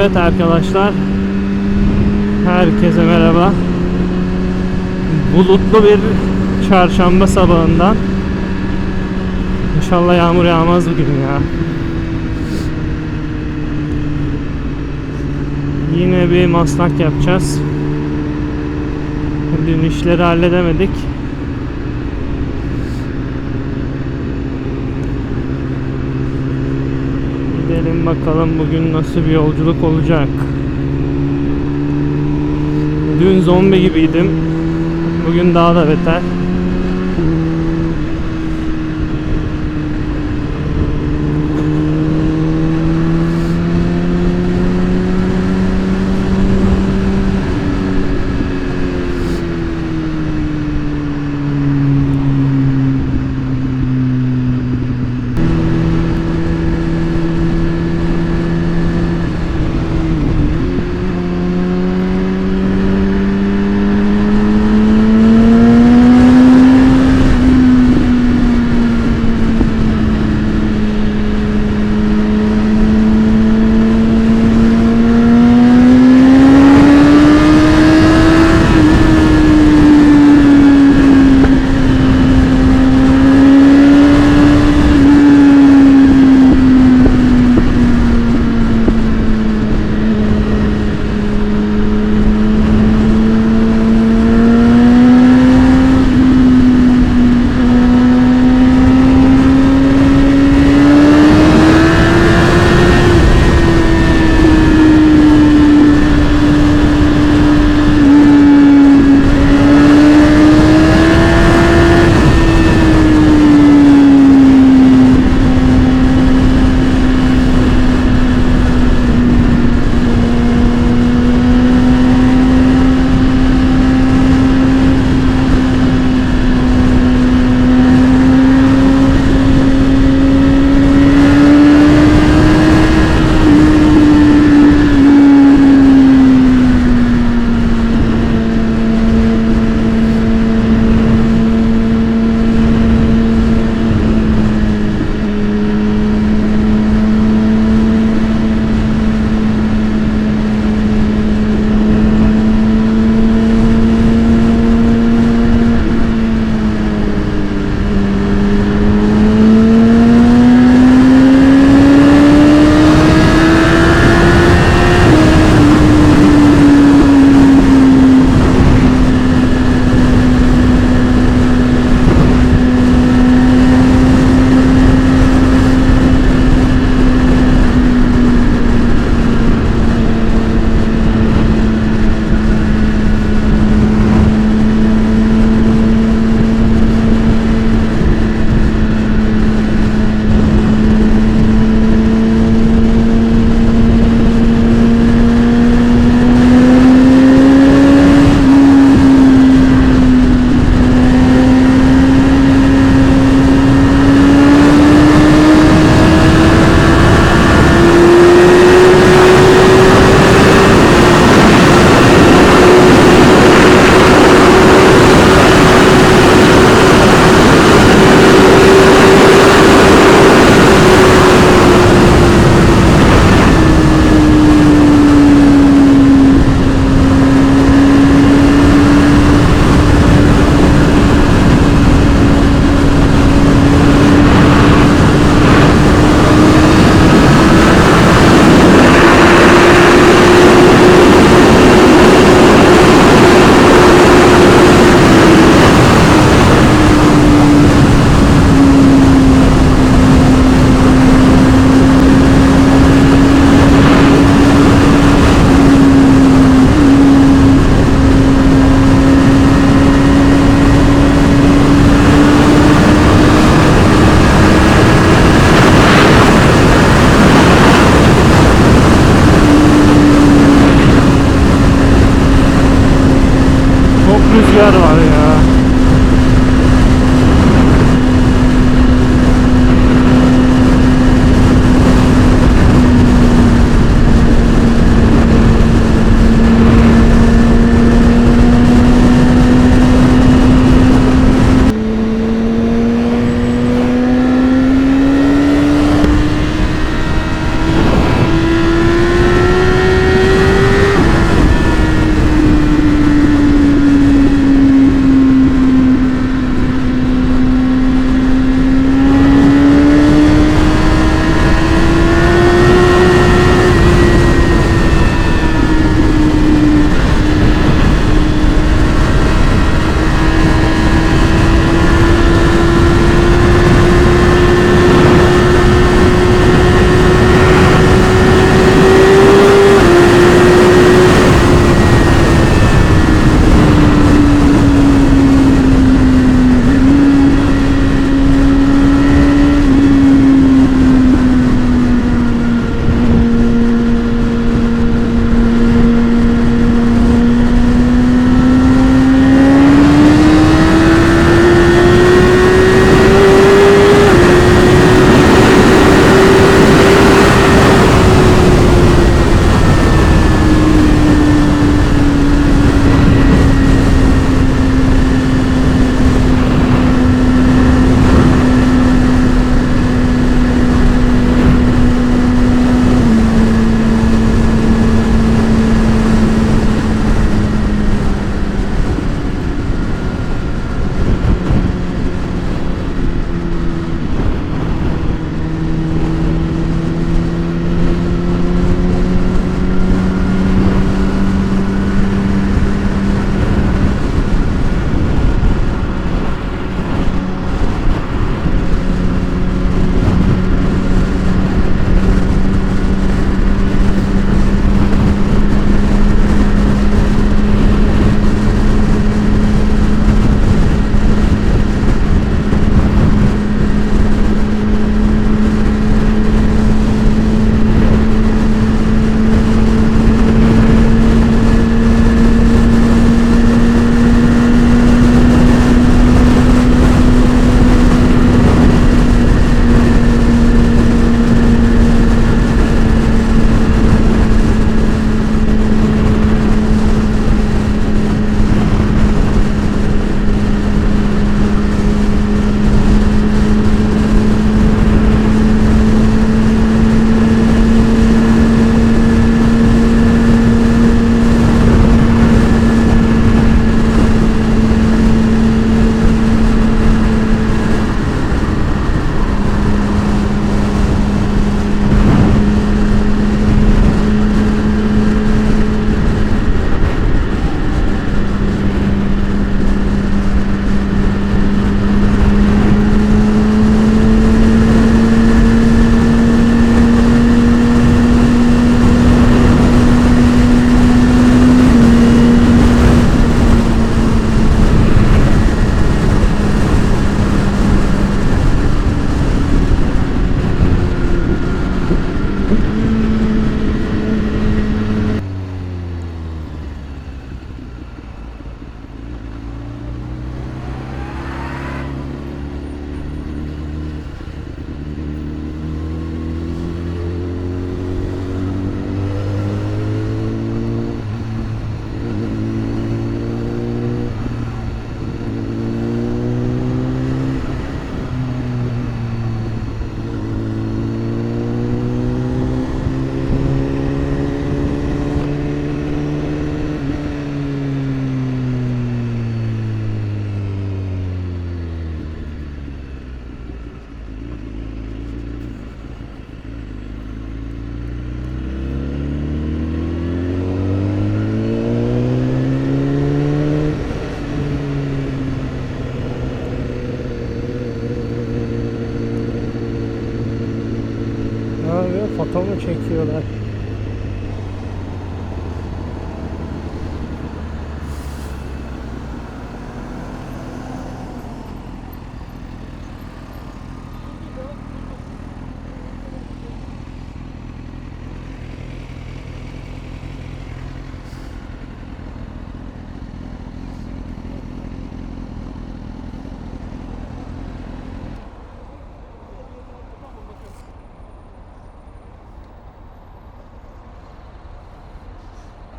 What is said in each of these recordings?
Evet arkadaşlar. Herkese merhaba. Bulutlu bir çarşamba sabahından. İnşallah yağmur yağmaz bugün ya. Yine bir maslak yapacağız. Dün işleri halledemedik. Bakalım bugün nasıl bir yolculuk olacak. Dün zombi gibiydim. Bugün daha da beter.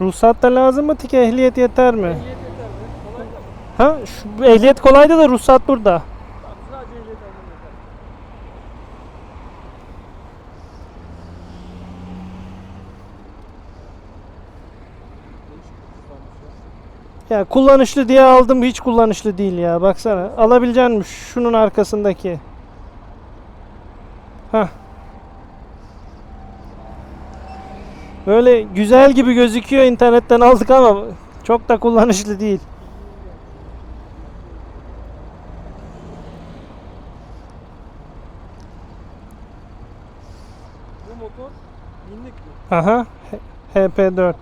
Ruhsat da lazım mı ki ehliyet yeter mi? Ha, şu ehliyet kolaydı da ruhsat burada. Ya kullanışlı diye aldım hiç kullanışlı değil ya baksana. Alabilecek misin şunun arkasındaki? Ha. Böyle güzel gibi gözüküyor internetten aldık ama çok da kullanışlı değil. Bu motor binlik mi? Aha. H- HP4.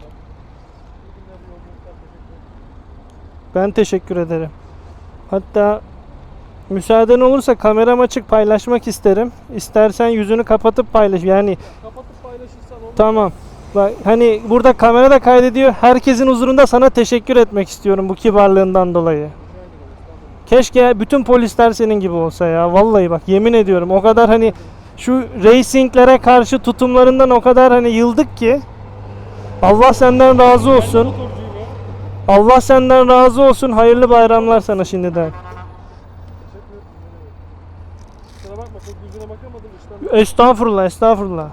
Ben teşekkür ederim. Hatta müsaaden olursa kameram açık paylaşmak isterim. İstersen yüzünü kapatıp paylaş. Yani Kapatıp paylaşırsan onu tamam. Bak hani burada kamera da kaydediyor. Herkesin huzurunda sana teşekkür etmek istiyorum bu kibarlığından dolayı. Keşke bütün polisler senin gibi olsa ya. Vallahi bak yemin ediyorum o kadar hani şu racinglere karşı tutumlarından o kadar hani yıldık ki Allah senden razı olsun. Allah senden razı olsun. Hayırlı bayramlar sana şimdiden. Teşekkür ederim. Kusura bakma çok yüzüne bakamadım işten. Estağfurullah, estağfurullah.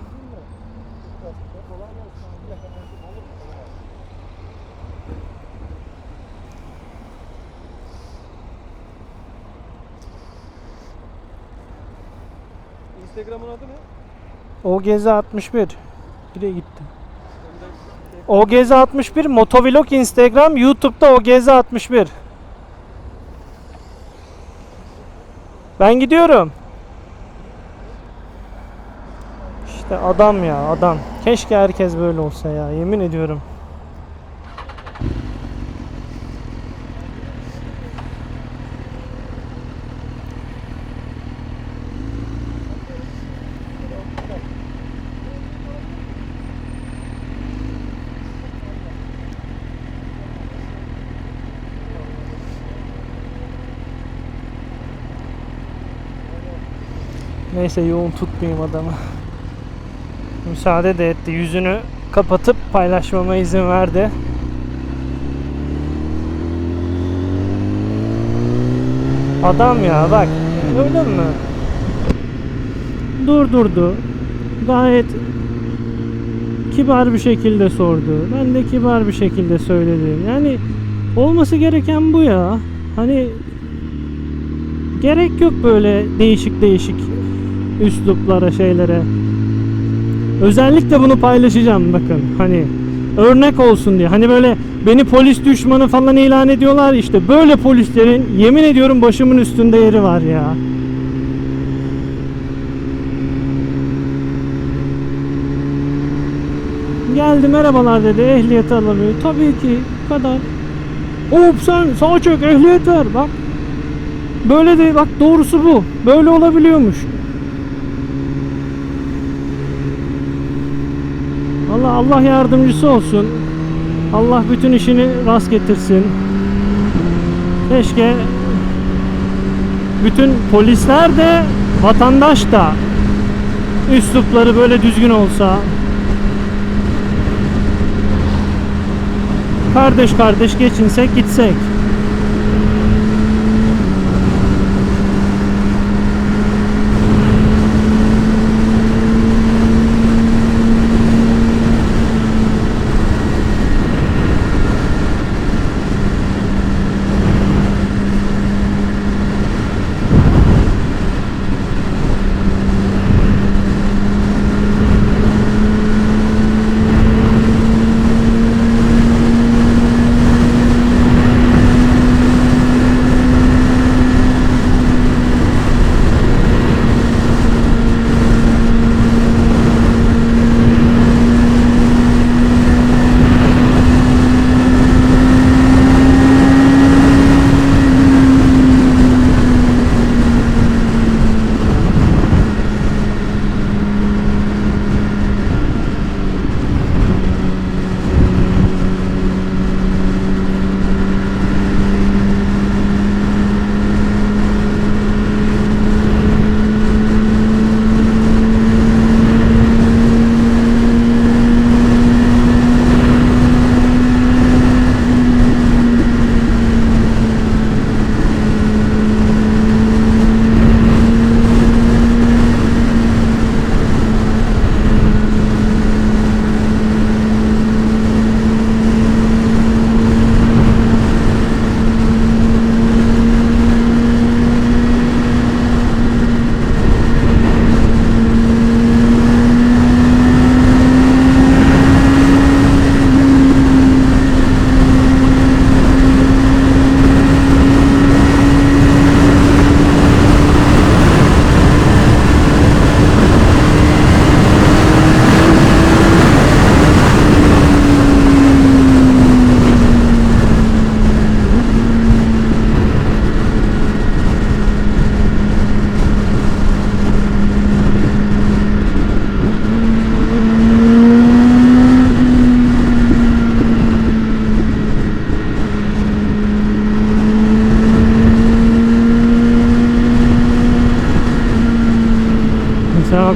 Instagram'ın adı ne? OGZ 61. Bire gitti. OGZ 61 Motovlog Instagram, YouTube'da OGZ 61. Ben gidiyorum. İşte adam ya adam. Keşke herkes böyle olsa ya yemin ediyorum. Neyse yoğun tutmayayım adamı. Müsaade de etti. Yüzünü kapatıp paylaşmama izin verdi. Adam ya bak. Gördün mü? Durdurdu. Gayet kibar bir şekilde sordu. Ben de kibar bir şekilde söyledim. Yani olması gereken bu ya. Hani gerek yok böyle değişik değişik üsluplara şeylere. Özellikle bunu paylaşacağım bakın hani örnek olsun diye. Hani böyle beni polis düşmanı falan ilan ediyorlar işte böyle polislerin yemin ediyorum başımın üstünde yeri var ya. Geldi merhabalar dedi ehliyet alabiliyor. Tabii ki bu kadar. Hop sen sağ çök ehliyet ver bak. Böyle de bak doğrusu bu. Böyle olabiliyormuş. Allah Allah yardımcısı olsun. Allah bütün işini rast getirsin. Keşke bütün polisler de vatandaş da üslupları böyle düzgün olsa. Kardeş kardeş geçinsek gitsek.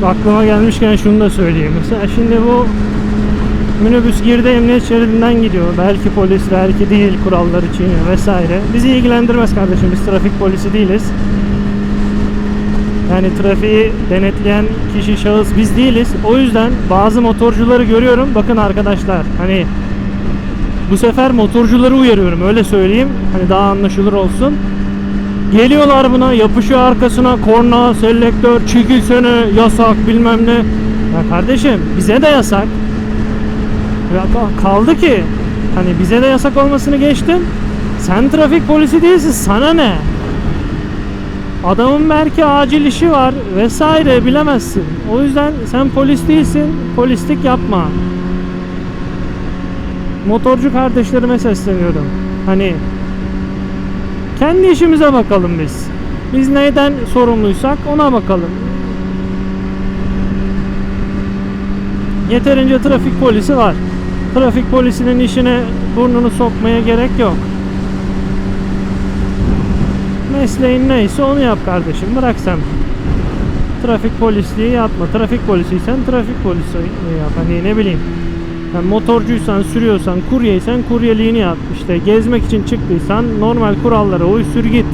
Bak aklıma gelmişken şunu da söyleyeyim. Mesela şimdi bu minibüs girdi emniyet şeridinden gidiyor. Belki polis, belki değil kuralları çiğniyor vesaire. Bizi ilgilendirmez kardeşim. Biz trafik polisi değiliz. Yani trafiği denetleyen kişi, şahıs biz değiliz. O yüzden bazı motorcuları görüyorum. Bakın arkadaşlar hani bu sefer motorcuları uyarıyorum öyle söyleyeyim. Hani daha anlaşılır olsun. Geliyorlar buna yapışıyor arkasına korna, selektör, çekilsene, yasak bilmem ne. Ya kardeşim bize de yasak. Ya ka- kaldı ki hani bize de yasak olmasını geçtim. Sen trafik polisi değilsin sana ne? Adamın belki acil işi var vesaire bilemezsin. O yüzden sen polis değilsin. Polislik yapma. Motorcu kardeşlerime sesleniyorum. Hani kendi işimize bakalım biz. Biz neyden sorumluysak ona bakalım. Yeterince trafik polisi var. Trafik polisinin işine burnunu sokmaya gerek yok. Mesleğin neyse onu yap kardeşim. Bırak sen. Trafik polisliği yapma. Trafik polisiysen trafik polisi yap. Hani ne bileyim. Yani motorcuysan, sürüyorsan, kuryeysen kuryeliğini yap. İşte gezmek için çıktıysan normal kurallara uy sür git.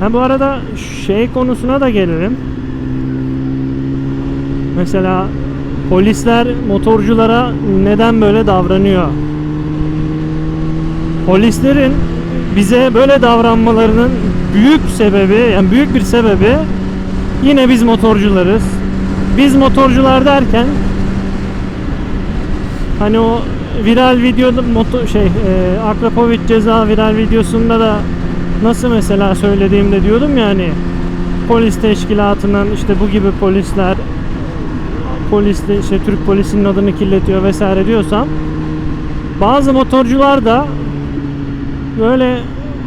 Ha bu arada şey konusuna da gelelim. Mesela polisler motorculara neden böyle davranıyor? Polislerin bize böyle davranmalarının büyük sebebi, yani büyük bir sebebi yine biz motorcularız. Biz motorcular derken hani o viral videoda moto şey e, Akrapovic ceza viral videosunda da nasıl mesela söylediğimde diyordum yani polis teşkilatının işte bu gibi polisler polis de işte Türk polisinin adını kirletiyor vesaire diyorsam bazı motorcular da böyle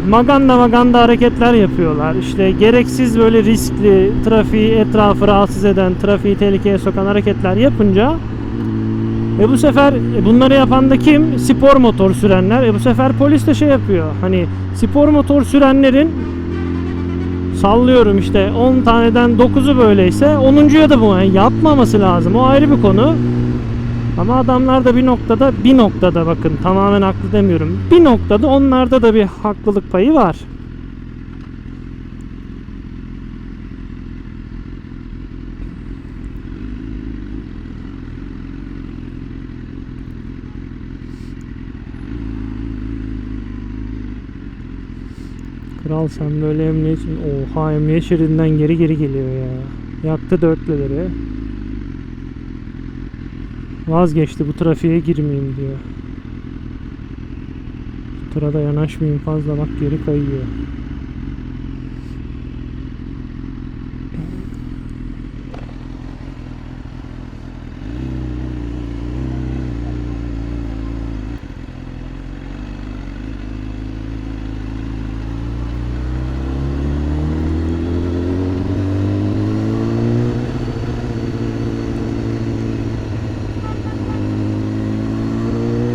maganda maganda hareketler yapıyorlar. İşte gereksiz böyle riskli, trafiği etrafı rahatsız eden, trafiği tehlikeye sokan hareketler yapınca e bu sefer e bunları yapan da kim? Spor motor sürenler. E bu sefer polis de şey yapıyor. Hani spor motor sürenlerin sallıyorum işte 10 taneden 9'u böyleyse 10'uncuya da bu yani yapmaması lazım. O ayrı bir konu. Ama adamlar da bir noktada bir noktada bakın tamamen haklı demiyorum. Bir noktada onlarda da bir haklılık payı var. Kral sen böyle emniyet oha emniyet şeridinden geri geri geliyor ya. Yaktı dörtleleri. Vazgeçti bu trafiğe girmeyeyim diyor. Şu tura da yanaşmayayım fazla bak geri kayıyor.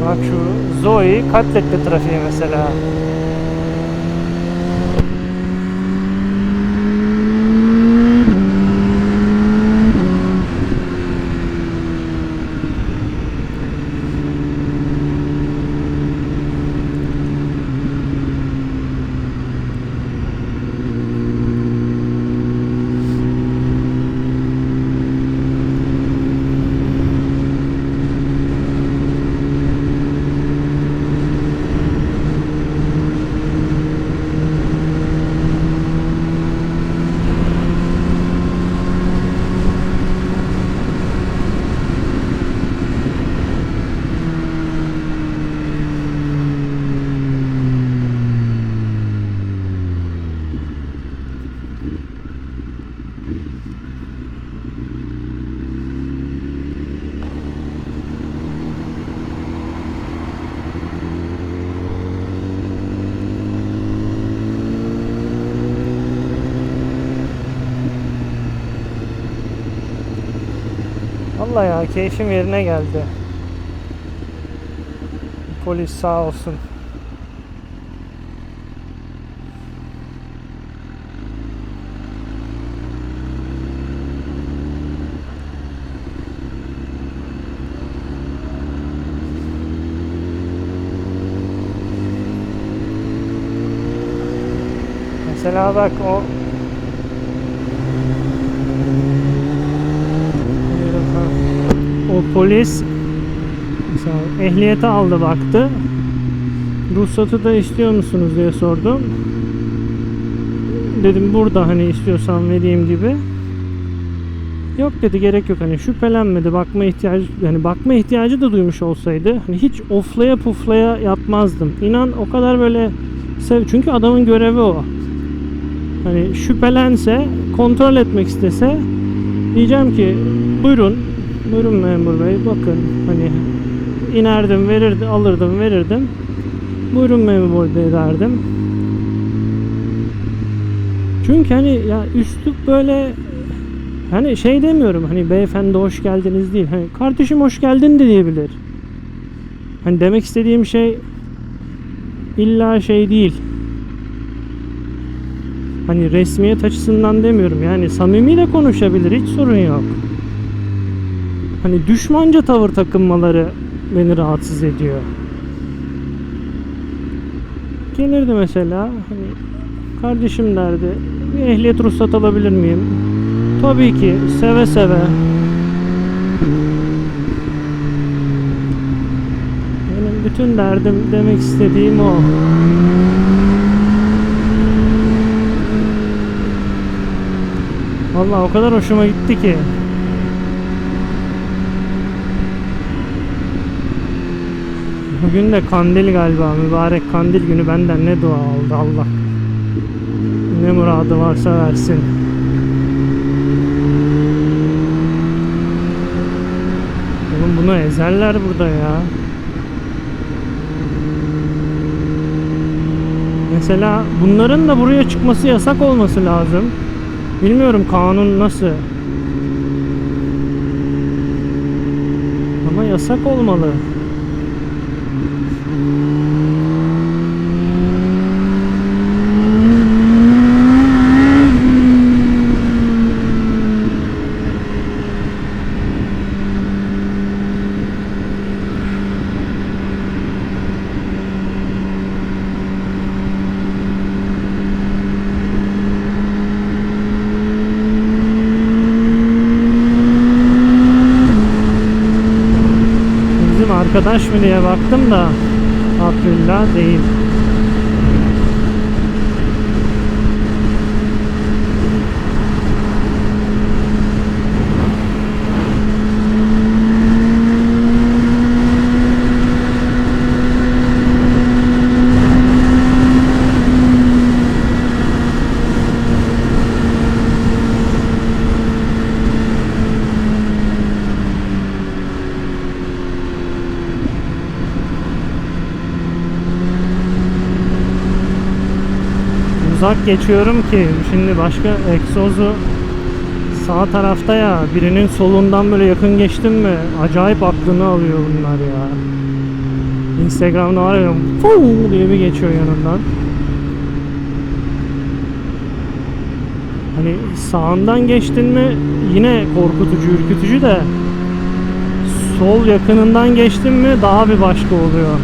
Bak şu Zoe katletti trafiği mesela. Valla ya keyfim yerine geldi. Polis sağ olsun. Mesela bak o polis ehliyeti aldı baktı. Ruhsatı da istiyor musunuz diye sordum. Dedim burada hani istiyorsan vereyim gibi. Yok dedi gerek yok hani şüphelenmedi bakma ihtiyacı yani bakma ihtiyacı da duymuş olsaydı hani hiç oflaya puflaya yapmazdım. İnan o kadar böyle sev çünkü adamın görevi o. Hani şüphelense kontrol etmek istese diyeceğim ki buyurun buyurun memur bey bakın hani inerdim verirdim alırdım verirdim buyurun memur bey derdim. Çünkü hani ya üslup böyle Hani şey demiyorum hani beyefendi hoş geldiniz değil. Hani kardeşim hoş geldin de diyebilir. Hani demek istediğim şey illa şey değil. Hani resmiyet açısından demiyorum. Yani samimi de konuşabilir. Hiç sorun yok. Hani düşmanca tavır takınmaları beni rahatsız ediyor. Gelirdi mesela hani kardeşim derdi bir ehliyet ruhsat alabilir miyim? Tabii ki seve seve. Benim bütün derdim demek istediğim o. Vallahi o kadar hoşuma gitti ki. Bugün de kandil galiba mübarek kandil günü benden ne dua aldı Allah. Ne muradı varsa versin. Oğlum bunu ezerler burada ya. Mesela bunların da buraya çıkması yasak olması lazım. Bilmiyorum kanun nasıl. Ama yasak olmalı. Arkadaş mı diye baktım da Abdullah değil. Uzak geçiyorum ki şimdi başka egzozu sağ tarafta ya birinin solundan böyle yakın geçtim mi acayip aklını alıyor bunlar ya. Instagram'da var ya fuu diye bir geçiyor yanından. Hani sağından geçtin mi yine korkutucu, ürkütücü de sol yakınından geçtin mi daha bir başka oluyor.